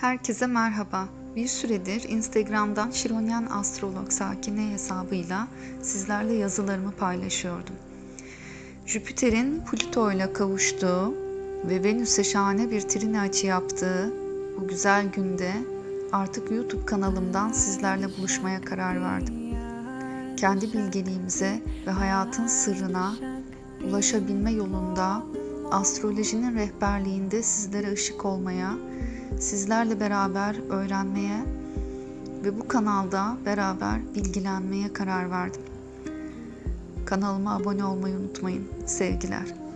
Herkese merhaba. Bir süredir Instagram'dan Şironyan Astrolog Sakine hesabıyla sizlerle yazılarımı paylaşıyordum. Jüpiter'in Plüto ile kavuştuğu ve Venüs'e şahane bir trine açı yaptığı bu güzel günde artık YouTube kanalımdan sizlerle buluşmaya karar verdim. Kendi bilgeliğimize ve hayatın sırrına ulaşabilme yolunda astrolojinin rehberliğinde sizlere ışık olmaya, sizlerle beraber öğrenmeye ve bu kanalda beraber bilgilenmeye karar verdim. Kanalıma abone olmayı unutmayın. Sevgiler.